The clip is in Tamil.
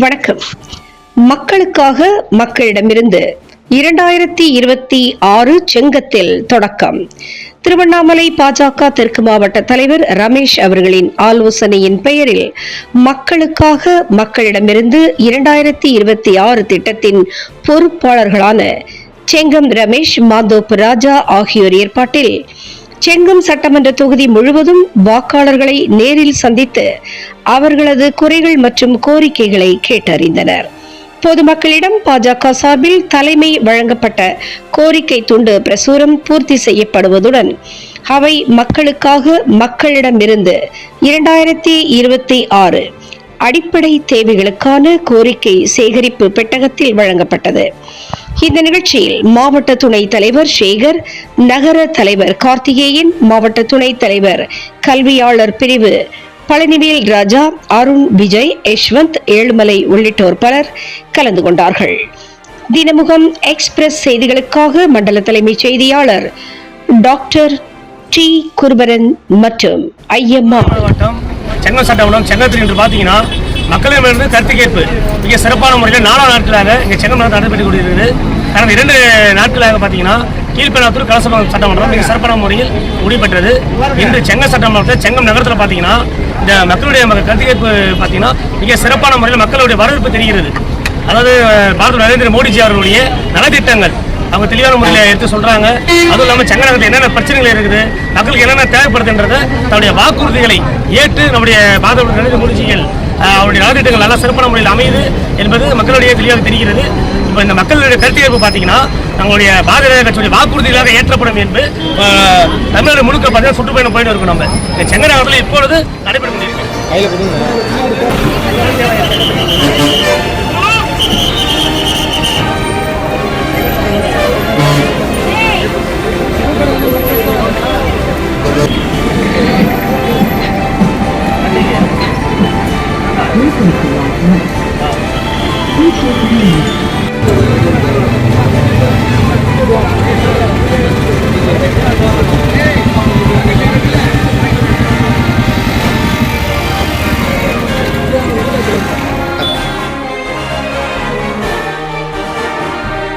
வணக்கம். மக்களுக்காக மக்களிடமிருந்து இரண்டாயிரத்தி இருபத்தி ஆறு செங்கத்தில் தொடக்கம். திருவண்ணாமலை பாஜக தெற்கு மாவட்ட தலைவர் ரமேஷ் அவர்களின் ஆலோசனையின் பெயரில் மக்களுக்காக மக்களிடமிருந்து இரண்டாயிரத்தி இருபத்தி ஆறு திட்டத்தின் பொறுப்பாளர்களான செங்கம் ரமேஷ் மாதோப் ராஜா ஆகியோர் ஏற்பாட்டில் செங்கம் சட்டமன்ற தொகுதி முழுவதும் வாக்காளர்களை நேரில் சந்தித்து அவர்களது குறைகள் மற்றும் கோரிக்கைகளை கேட்டறிந்தனர். பொதுமக்களிடம் பாஜக சார்பில் தலைமை வழங்கப்பட்ட கோரிக்கை துண்டு பிரசுரம் பூர்த்தி செய்யப்படுவதுடன் அவை மக்களுக்காக மக்களிடமிருந்து இரண்டாயிரத்தி இருபத்தி ஆறு அடிப்படை தேவைகளுக்கான கோரிக்கை சேகரிப்பு பெட்டகத்தில் வழங்கப்பட்டது. இந்த நிகழ்ச்சியில் மாவட்ட துணைத் தலைவர் சேகர் நகர தலைவர் கார்த்திகேயன் மாவட்ட துணைத் தலைவர் கல்வியாளர் பிரிவு பழனிவேல் ராஜா அருண் விஜய் யஷ்வந்த் ஏழுமலை உள்ளிட்டோர் பலர் கலந்து கொண்டார்கள். தினமுகம் எக்ஸ்பிரஸ் செய்திகளுக்காக மண்டல தலைமைச் செய்தியாளர் டாக்டர் டி. குருபரன் மற்றும் ஐயம்மா. மாவட்டம் சென்னை சட்டம் சென்னத்தில் இன்று பார்த்தீங்கன்னா மக்களிடமிருந்து கருத்து கேட்பு. மிக சிறப்பான முறையில் நாலாம் நாட்களாக இங்கே செங்கம் நடைபெற்றுக் கொண்டிருக்கிறது. கடந்த இரண்டு நாட்களாக பார்த்தீங்கன்னா கீழ்பெண்ணாத்தூர் கலசபம் சட்டமன்றம் மிக சிறப்பான முறையில் முடிவெற்றது இன்று செங்கம் சட்டமன்றத்தில் செங்கம் நகரத்தில் பார்த்தீங்கன்னா இந்த மக்களுடைய கருத்து கேட்பு பார்த்தீங்கன்னா மிக சிறப்பான முறையில் மக்களுடைய வரவேற்பு தெரிகிறது. அதாவது பாரத நரேந்திர மோடிஜி அவர்களுடைய நலத்திட்டங்கள். அவங்க தெளிவான முறையில் எடுத்து சொல்கிறாங்க அதுவும் இல்லாமல் செங்கநகரத்தில் என்னென்ன பிரச்சனைகள் இருக்குது மக்களுக்கு என்னென்ன தேவைப்படுதுன்றதை தன்னுடைய வாக்குறுதிகளை ஏற்று நம்முடைய பாரத நரேந்திர மோடிஜிகள் அவருடைய நலத்திட்டங்கள் நல்லா சிறப்பான முறையில் அமையுது என்பது மக்களுடைய தெளிவாக தெரிகிறது. இப்போ இந்த மக்களுடைய கருத்து பார்த்தீங்கன்னா நம்மளுடைய பாரதிய கட்சியுடைய வாக்குறுதிகளாக ஏற்றப்படும் என்று தமிழ்நாடு முழுக்க பார்த்தீங்கன்னா சுற்றுப்பயணம் போயிட்டு இருக்கோம் நம்ம. இந்த செங்கநகரத்தில் இப்பொழுது நடைபெற முடியும் 嗯。好的谢谢